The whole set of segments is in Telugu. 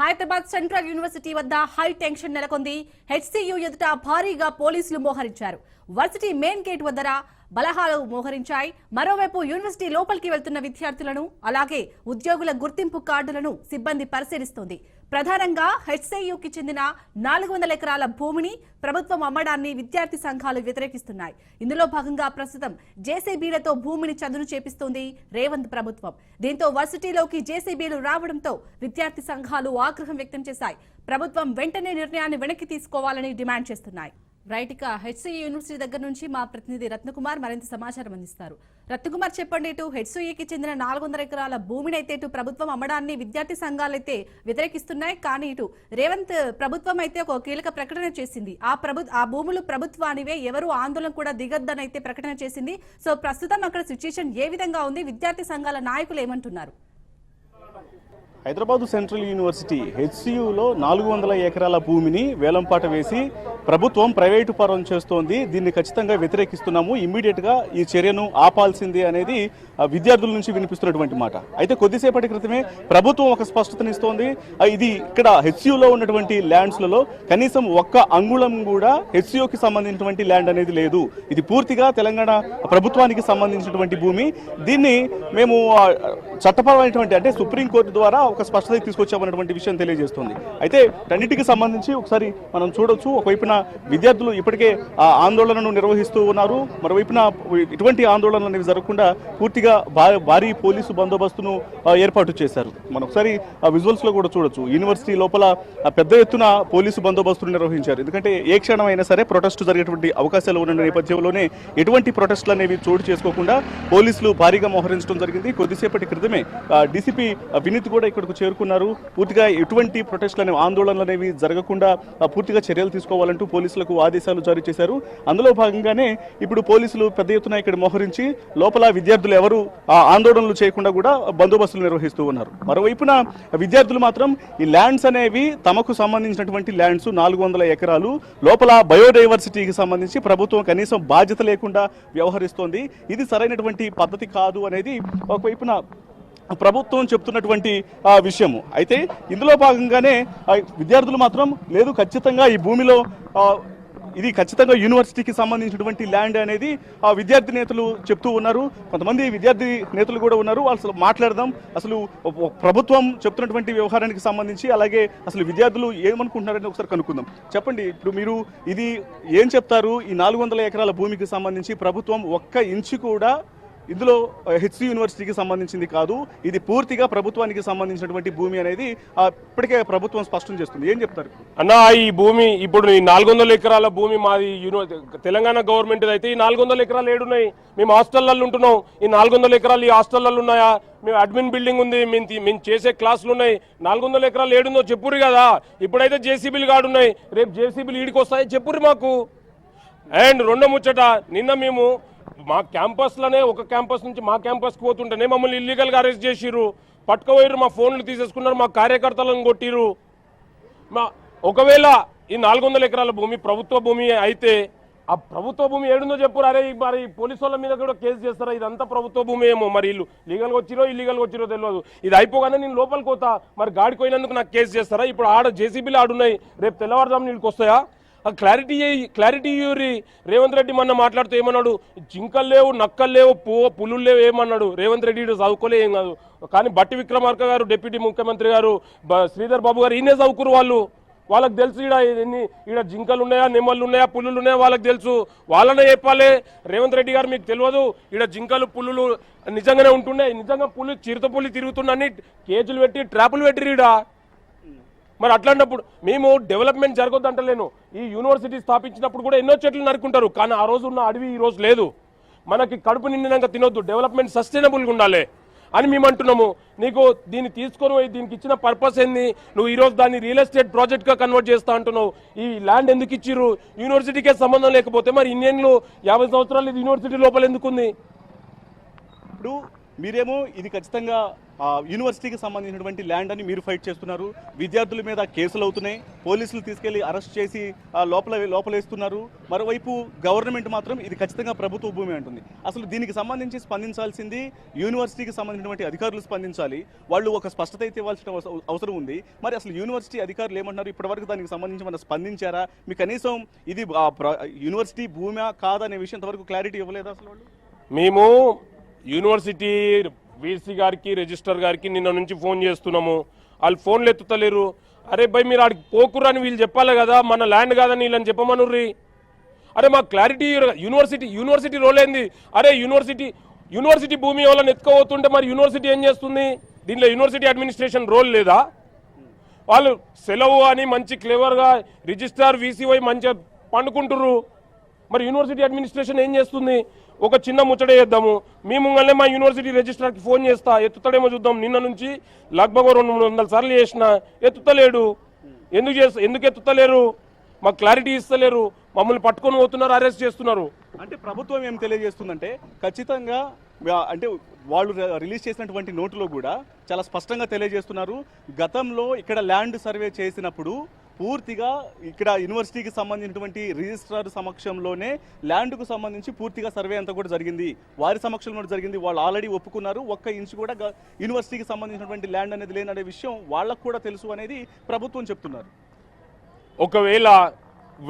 హైదరాబాద్ సెంట్రల్ యూనివర్సిటీ వద్ద హై టెన్షన్ నెలకొంది. హెచ్సియు ఎదుట భారీగా పోలీసులు మోహరించారు. వర్సిటీ మెయిన్ గేట్ వద్ద బలహాలు మోహరించాయి. మరోవైపు యూనివర్సిటీ లోపలికి వెళ్తున్న విద్యార్థులను అలాగే ఉద్యోగుల గుర్తింపు కార్డులను సిబ్బంది పరిశీలిస్తోంది. ప్రధానంగా హెచ్ఐయుకి చెందిన నాలుగు వందల ఎకరాల భూమిని ప్రభుత్వం అమ్మడాన్ని విద్యార్థి సంఘాలు వ్యతిరేకిస్తున్నాయి. ఇందులో భాగంగా ప్రస్తుతం జేసీబీలతో భూమిని చదును చేపిస్తోంది రేవంత్ ప్రభుత్వం. దీంతో వర్సిటీలోకి జేసీబీలు రావడంతో విద్యార్థి సంఘాలు ఆగ్రహం వ్యక్తం చేశాయి. ప్రభుత్వం వెంటనే నిర్ణయాన్ని వెనక్కి తీసుకోవాలని డిమాండ్ చేస్తున్నాయి. రైట్ ఇక హెచ్సిఈ యూనివర్సిటీ దగ్గర నుంచి మా ప్రతినిధి రత్నకుమార్ మరింత సమాచారం అందిస్తారు. రత్నకుమార్ చెప్పండి ఇటు హెచ్సిఈకి చెందిన నాలుగు వందల ఎకరాల భూమిని అయితే ఇటు ప్రభుత్వం అమ్మడాన్ని విద్యార్థి సంఘాలు అయితే వ్యతిరేకిస్తున్నాయి. కానీ ఇటు రేవంత్ ప్రభుత్వం అయితే ఒక కీలక ప్రకటన చేసింది. ఆ ప్రభు ఆ భూములు ప్రభుత్వానివే ఎవరు ఆందోళన కూడా దిగద్దని అయితే ప్రకటన చేసింది. సో ప్రస్తుతం అక్కడ సిచ్యుయేషన్ ఏ విధంగా ఉంది? విద్యార్థి సంఘాల నాయకులు ఏమంటున్నారు? హైదరాబాదు సెంట్రల్ యూనివర్సిటీ హెచ్సియులో నాలుగు వందల ఎకరాల భూమిని వేలంపాట వేసి ప్రభుత్వం ప్రైవేటు పరం చేస్తోంది. దీన్ని ఖచ్చితంగా వ్యతిరేకిస్తున్నాము. ఇమ్మీడియట్గా ఈ చర్యను ఆపాల్సింది అనేది విద్యార్థుల నుంచి వినిపిస్తున్నటువంటి మాట. అయితే కొద్దిసేపటి క్రితమే ప్రభుత్వం ఒక స్పష్టతనిస్తోంది. ఇది ఇక్కడ హెచ్సియులో ఉన్నటువంటి ల్యాండ్స్లలో కనీసం ఒక్క అంగుళం కూడా హెచ్సియుకి సంబంధించినటువంటి ల్యాండ్ అనేది లేదు. ఇది పూర్తిగా తెలంగాణ ప్రభుత్వానికి సంబంధించినటువంటి భూమి. దీన్ని మేము చట్టపరమైనటువంటి అంటే సుప్రీంకోర్టు ద్వారా ఒక స్పష్టత తీసుకొచ్చామన్నటువంటి విషయం తెలియజేస్తుంది. అయితే రెండింటికి సంబంధించి ఒకసారి మనం చూడొచ్చు. ఒకవైపున విద్యార్థులు ఇప్పటికే ఆ ఆందోళనను నిర్వహిస్తూ ఉన్నారు. మరోవైపున ఇటువంటి ఆందోళనలు అనేవి జరగకుండా పూర్తిగా భారీ పోలీసు బందోబస్తును ఏర్పాటు చేశారు. మనం ఒకసారి ఆ విజువల్స్లో కూడా చూడొచ్చు. యూనివర్సిటీ లోపల పెద్ద ఎత్తున పోలీసు బందోబస్తును నిర్వహించారు. ఎందుకంటే ఏ క్షణం అయినా సరే ప్రొటెస్ట్ జరిగేటువంటి అవకాశాలు ఉన్న నేపథ్యంలోనే ఎటువంటి ప్రొటెస్టులు అనేవి చోటు చేసుకోకుండా పోలీసులు భారీగా మోహరించడం జరిగింది. కొద్దిసేపటి క్రితమే డీసీపీ వినీత్ కూడా ఇక్కడకు చేరుకున్నారు. పూర్తిగా ఎటువంటి ప్రొటెస్టులు అనేవి ఆందోళనలు అనేవి జరగకుండా పూర్తిగా చర్యలు తీసుకోవాలంటూ పోలీసులకు ఆదేశాలు జారీ చేశారు. అందులో భాగంగానే ఇప్పుడు పోలీసులు పెద్ద ఎత్తున ఇక్కడ మోహరించి లోపల విద్యార్థులు ఎవరు ఆ, ఆందోళనలు చేయకుండా కూడా బందోబస్తులు నిర్వహిస్తూ ఉన్నారు. మరోవైపున విద్యార్థులు మాత్రం ఈ ల్యాండ్స్ అనేవి తమకు సంబంధించినటువంటి ల్యాండ్స్ నాలుగు వందల ఎకరాలు లోపల బయోడైవర్సిటీకి సంబంధించి ప్రభుత్వం కనీసం బాధ్యత లేకుండా వ్యవహరిస్తోంది. ఇది సరైనటువంటి పద్ధతి కాదు అనేది ఒకవైపున ప్రభుత్వం చెప్తున్నటువంటి విషయము. అయితే ఇందులో భాగంగానే విద్యార్థులు మాత్రం లేదు ఖచ్చితంగా ఈ భూమిలో ఇది ఖచ్చితంగా యూనివర్సిటీకి సంబంధించినటువంటి ల్యాండ్ అనేది ఆ విద్యార్థి నేతలు చెప్తూ ఉన్నారు. కొంతమంది విద్యార్థి నేతలు కూడా ఉన్నారు. వాళ్ళు అసలు మాట్లాడదాం. అసలు ప్రభుత్వం చెప్తున్నటువంటి వ్యవహారానికి సంబంధించి అలాగే అసలు విద్యార్థులు ఏమనుకుంటున్నారని ఒకసారి కనుక్కుందాం. చెప్పండి ఇప్పుడు మీరు ఇది ఏం చెప్తారు? ఈ నాలుగు వందల ఎకరాల భూమికి సంబంధించి ప్రభుత్వం ఒక్క ఇంచు కూడా ఇందులో హెచ్సి యూనివర్సిటీకి సంబంధించింది కాదు ఇది పూర్తిగా ప్రభుత్వానికి సంబంధించినటువంటి భూమి అనేది ఇప్పటికే ప్రభుత్వం స్పష్టం చేస్తుంది. ఏం చెప్తారు? అన్న ఈ భూమి ఇప్పుడు ఈ నాలుగు వందల ఎకరాల భూమి మాది తెలంగాణ గవర్నమెంట్ అయితే ఈ నాలుగు వందల ఎకరాలు ఏడున్నాయి. మేము హాస్టల్లో ఉంటున్నాం. ఈ నాలుగు వందల ఎకరాలు ఈ హాస్టల్లో ఉన్నాయా? మేము అడ్మిన్ బిల్డింగ్ ఉంది. మేము మేము చేసే క్లాసులు ఉన్నాయి. నాలుగు వందల ఎకరాలు ఏడుందో చెప్పురు కదా. ఇప్పుడైతే జేసీబీలు కాడున్నాయి. రేపు జేసీబీలు ఈడికి వస్తాయి చెప్పురు మాకు. అండ్ రెండో ముచ్చట నిన్న మేము మా క్యాంపస్లోనే ఒక క్యాంపస్ నుంచి మా క్యాంపస్కి పోతుంటేనే మమ్మల్ని ఇల్లీగల్గా అరెస్ట్ చేసిర్రు. పట్టుకుపోయారు మా ఫోన్లు తీసేసుకున్నారు మా కార్యకర్తలను కొట్టిర్రు. మా ఒకవేళ ఈ నాలుగు వందల ఎకరాల భూమి ప్రభుత్వ భూమి అయితే ఆ ప్రభుత్వ భూమి ఏడుందో చెప్పు అరే మరి పోలీసు వాళ్ళ మీద కూడా కేసు చేస్తారా? ఇదంతా ప్రభుత్వ భూమి ఏమో. మరి ఇల్లు లీగల్గా వచ్చిరో ఇల్లీగల్గా వచ్చిరో తెలియదు ఇది అయిపోగానే నేను లోపలికి పోతా. మరి గాడికి పోయినందుకు నాకు కేసు చేస్తారా? ఇప్పుడు ఆడ జేసీబీలు ఆడున్నాయి. రేపు తెల్లవారుజాము నీళ్ళకి వస్తాయా ఆ క్లారిటీ క్లారిటీ ఇవ్వరి రేవంత్ రెడ్డి మొన్న మాట్లాడుతూ ఏమన్నాడు? జింకలు లేవు నక్కలు లేవు పు పులులు లేవు ఏమన్నాడు? రేవంత్ రెడ్డి చదువుకోలే ఏం కాదు. కానీ బట్టి విక్రమార్క గారు డిప్యూటీ ముఖ్యమంత్రి గారు బ- శ్రీధర్ బాబు గారు ఈయనే చదువుకురు వాళ్ళు. వాళ్ళకి తెలుసు ఈడ ఎన్ని ఈడ జింకలు ఉన్నాయా నిమ్మలు ఉన్నాయా పుల్లులు ఉన్నాయా వాళ్ళకి తెలుసు. వాళ్ళనే చెప్పాలి. రేవంత్ రెడ్డి గారు మీకు తెలియదు ఈడ జింకలు పుల్లులు నిజంగానే ఉంటున్నాయి. నిజంగా పుల్లు చిరుత పుల్లి తిరుగుతున్నాయని కేజీలు పెట్టి ట్రాపులు పెట్టిరు ఈడ. మరి అట్లాంటప్పుడు మేము డెవలప్మెంట్ జరగొద్దు అంటలేను ఈ యూనివర్సిటీ స్థాపించినప్పుడు కూడా ఎన్నో చెట్లు నరుకుంటారు కానీ ఆ రోజు ఉన్న అడవి ఈ రోజు లేదు. మనకి కడుపు నిండినాక తినొద్దు. డెవలప్మెంట్ సస్టైనబుల్గా ఉండాలి అని మేము అంటున్నాము. నీకు దీన్ని తీసుకొని పోయి దీనికి ఇచ్చిన పర్పస్ ఏంది? నువ్వు ఈరోజు దాన్ని రియల్ ఎస్టేట్ ప్రాజెక్ట్గా కన్వర్ట్ చేస్తా అంటున్నావు. ఈ ల్యాండ్ ఎందుకు ఇచ్చిర్రు? యూనివర్సిటీకే సంబంధం లేకపోతే మరి ఇన్నేళ్ళు యాభై సంవత్సరాలు ఇది యూనివర్సిటీ లోపల ఎందుకుంది? ఇప్పుడు మీరేమో ఇది ఖచ్చితంగా యూనివర్సిటీకి సంబంధించినటువంటి ల్యాండ్ అని మీరు ఫైట్ చేస్తున్నారు. విద్యార్థుల మీద కేసులు అవుతున్నాయి. పోలీసులు తీసుకెళ్ళి అరెస్ట్ చేసి లోపల లోపలేస్తున్నారు మరోవైపు గవర్నమెంట్ మాత్రం ఇది ఖచ్చితంగా ప్రభుత్వ భూమి అంటుంది. అసలు దీనికి సంబంధించి స్పందించాల్సింది యూనివర్సిటీకి సంబంధించినటువంటి అధికారులు స్పందించాలి. వాళ్ళు ఒక స్పష్టత అయితే ఇవ్వాల్సిన అవసరం ఉంది. మరి అసలు యూనివర్సిటీ అధికారులు ఏమంటున్నారు? ఇప్పటివరకు దానికి సంబంధించి మన స్పందించారా? మీ కనీసం ఇది యూనివర్సిటీ భూమా కాదనే విషయం ఇంతవరకు క్లారిటీ ఇవ్వలేదు అసలు వాళ్ళు? మేము యూనివర్సిటీ వీసీ గారికి రిజిస్టర్ గారికి నిన్న నుంచి ఫోన్ చేస్తున్నాము. వాళ్ళు ఫోన్లు ఎత్తుతలేరు. అరే భయ్ మీరు ఆడికి పోకురు అని వీళ్ళు చెప్పాలి కదా మన ల్యాండ్ కాదని వీళ్ళని చెప్పమనుర్రి. అరే మాకు క్లారిటీ యూనివర్సిటీ యూనివర్సిటీ రోల్ ఏంది? అరే యూనివర్సిటీ యూనివర్సిటీ భూమి వాళ్ళని ఎత్తుకోబోతుంటే మరి యూనివర్సిటీ ఏం చేస్తుంది? దీనిలో యూనివర్సిటీ అడ్మినిస్ట్రేషన్ రోల్ లేదా? వాళ్ళు సెలవు అని మంచి క్లేవర్గా రిజిస్ట్రార్ వీసీవై మంచిగా పండుకుంటుర్రు. మరి యూనివర్సిటీ అడ్మినిస్ట్రేషన్ ఏం చేస్తుంది? ఒక చిన్న ముచ్చట చేద్దాము. మీ ముంగల్నే మా యూనివర్సిటీ రిజిస్ట్రార్కి ఫోన్ చేస్తా. ఎత్తుతాడేమో చూద్దాం. నిన్న నుంచి లగ్భగ రెండు మూడు వందల సార్లు చేసిన. ఎత్తుతలేడు. ఎందుకు చేస్తా ఎందుకు ఎత్తుతలేరు? మాకు క్లారిటీ ఇస్తలేరు. మమ్మల్ని పట్టుకొని పోతున్నారు అరెస్ట్ చేస్తున్నారు. అంటే ప్రభుత్వం ఏం తెలియజేస్తుందంటే ఖచ్చితంగా అంటే వాళ్ళు రిలీజ్ చేసినటువంటి నోటులో కూడా చాలా స్పష్టంగా తెలియజేస్తున్నారు. గతంలో ఇక్కడ ల్యాండ్ సర్వే చేసినప్పుడు పూర్తిగా ఇక్కడ యూనివర్సిటీకి సంబంధించినటువంటి రిజిస్ట్రార్ సమక్షంలోనే ల్యాండ్కు సంబంధించి పూర్తిగా సర్వే అంతా కూడా జరిగింది. వారి సమక్షంలో జరిగింది. వాళ్ళు ఆల్రెడీ ఒప్పుకున్నారు. ఒక్క ఇంచు కూడా యూనివర్సిటీకి సంబంధించినటువంటి ల్యాండ్ అనేది లేననే విషయం వాళ్ళకు కూడా తెలుసు అనేది ప్రభుత్వం చెప్తున్నారు. ఒకవేళ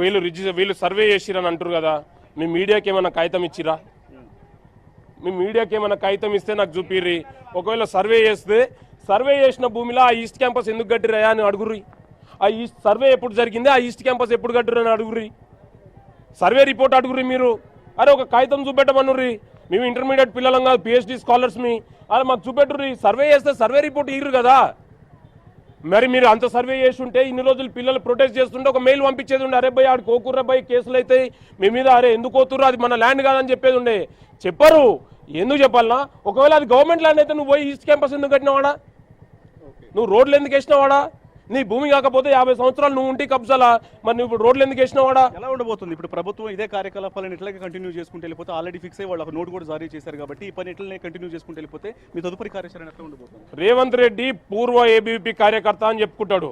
వీళ్ళు రిజి వీళ్ళు సర్వే చేసిరని అంటారు కదా మీ మీడియాకి ఏమైనా కాగితం ఇచ్చిరా మీ మీడియాకి ఏమైనా కాగితం ఇస్తే నాకు చూపిర్రి. ఒకవేళ సర్వే చేస్తే సర్వే చేసిన భూమిలో ఆ ఈస్ట్ క్యాంపస్ ఎందుకు కట్టిరయా అని అడుగుర్రీ. ఆ ఈస్ట్ సర్వే ఎప్పుడు జరిగింది? ఆ ఈస్ట్ క్యాంపస్ ఎప్పుడు కట్టిరు అని అడుగుర్రి. సర్వే రిపోర్ట్ అడుగుర్రి మీరు. అరే ఒక కాగితం చూపెట్టమనుర్రి. మేము ఇంటర్మీడియట్ పిల్లలం కాదు పిహెచ్డి స్కాలర్స్ మీ. అరే మాకు చూపెట్టుర్రి. సర్వే చేస్తే సర్వే రిపోర్ట్ ఇయ్యరు కదా. మరి మీరు అంత సర్వే చేసి ఉంటే ఇన్ని రోజులు పిల్లలు ప్రొటెస్ట్ చేస్తుంటే ఒక మెయిల్ పంపించేది ఉండే అరే భయ్ ఆడు కోకుర్రా భయ్ కేసులు అయితే మీ మీద అరే ఎందుకు కోతుర్రు? అది మన ల్యాండ్ కాదని చెప్పేది ఉండే. చెప్పరు. ఎందుకు చెప్పాలనా ఒకవేళ అది గవర్నమెంట్ ల్యాండ్ అయితే నువ్వు పోయి ఈస్ట్ క్యాంపస్ ఎందుకు కట్టినవాడా? నువ్వు రోడ్లు ఎందుకు వేసినవాడా? నీ భూమి కాకపోతే యాభై సంవత్సరాలు నువ్వు ఉంటే కబ్జాలా మరి నువ్వు ఇప్పుడు రోడ్లు ఎందుకు వేసినవాడా ఎలా ఉండబోతుంది? ఇప్పుడు ప్రభుత్వం ఇదే కార్యకలాపాలను ఇట్లాగే కంటిన్యూ చేసుకుంటూ వెళ్ళిపోతే ఆల్రెడీ ఫిక్స్ అయ్యి వాళ్ళు ఒక నోట్ కూడా జారీ చేశారు కాబట్టి ఈ పని ఇట్లనే కంటిన్యూ చేసుకుంటూ వెళ్ళిపోతే మీ తదుపరి కార్యాచరణ ఎట్లా ఉండబోతుంది? రేవంత్ రెడ్డి పూర్వ ఏబీపీ కార్యకర్త అని చెప్పుకుంటాడు.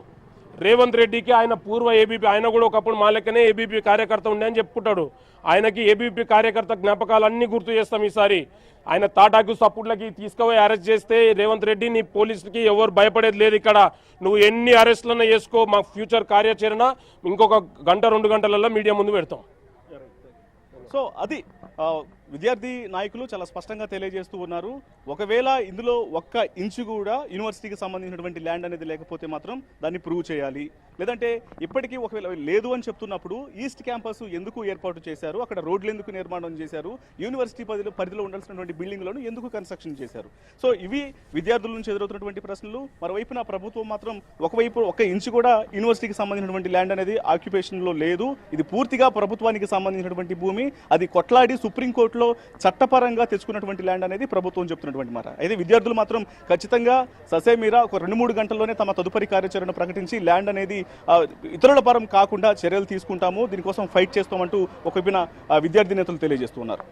రేవంత్ రెడ్డికి ఆయన పూర్వ ఏబీపీ ఆయన కూడా ఒకప్పుడు మా లెక్కనే ఏబీపీ కార్యకర్త ఉండే అని చెప్పుకుంటాడు. ఆయనకి ఏబీపీ కార్యకర్త జ్ఞాపకాలన్నీ గుర్తు చేస్తాం ఈసారి. ఆయన తాటాకు సపోర్ట్లకి తీసుకుపోయి అరెస్ట్ చేస్తే రేవంత్ రెడ్డి నీ పోలీసులకి ఎవరు భయపడేది లేదు ఇక్కడ. నువ్వు ఎన్ని అరెస్ట్లన్నా చేసుకో మా ఫ్యూచర్ కార్యాచరణ ఇంకొక గంట రెండు గంటలలో మీడియా ముందు పెడతాం. సో అది విద్యార్థి నాయకులు చాలా స్పష్టంగా తెలియజేస్తూ ఉన్నారు. ఒకవేళ ఇందులో ఒక్క ఇంచు కూడా యూనివర్సిటీకి సంబంధించినటువంటి ల్యాండ్ అనేది లేకపోతే మాత్రం దాన్ని ప్రూవ్ చేయాలి. లేదంటే ఇప్పటికీ ఒకవేళ లేదు అని చెప్తున్నప్పుడు ఈస్ట్ క్యాంపస్ ఎందుకు ఏర్పాటు చేశారు? అక్కడ రోడ్లు ఎందుకు నిర్మాణం చేశారు? యూనివర్సిటీ పరిధిలో పరిధిలో ఉండాల్సినటువంటి బిల్డింగ్లను ఎందుకు కన్స్ట్రక్షన్ చేశారు? సో ఇవి విద్యార్థుల నుంచి ఎదురవుతున్నటువంటి ప్రశ్నలు. మరోవైపున ప్రభుత్వం మాత్రం ఒకవైపు ఒక ఇంచు కూడా యూనివర్సిటీకి సంబంధించినటువంటి ల్యాండ్ అనేది ఆక్యుపేషన్లో లేదు. ఇది పూర్తిగా ప్రభుత్వానికి సంబంధించినటువంటి భూమి. అది కొట్లాడి సుప్రీంకోర్టులో చట్టపరంగా తెచ్చుకున్నటువంటి ల్యాండ్ అనేది ప్రభుత్వం చెప్తున్నటువంటి మాట. అయితే విద్యార్థులు మాత్రం ఖచ్చితంగా ససేమీరా ఒక రెండు మూడు గంటల్లోనే తమ తదుపరి కార్యాచరణ ప్రకటించి ల్యాండ్ అనేది ఇతరుల పరం కాకుండా చర్యలు తీసుకుంటాము దీనికోసం ఫైట్ చేస్తామంటూ ఒక విద్యార్థి నేతలు తెలియజేస్తున్నారు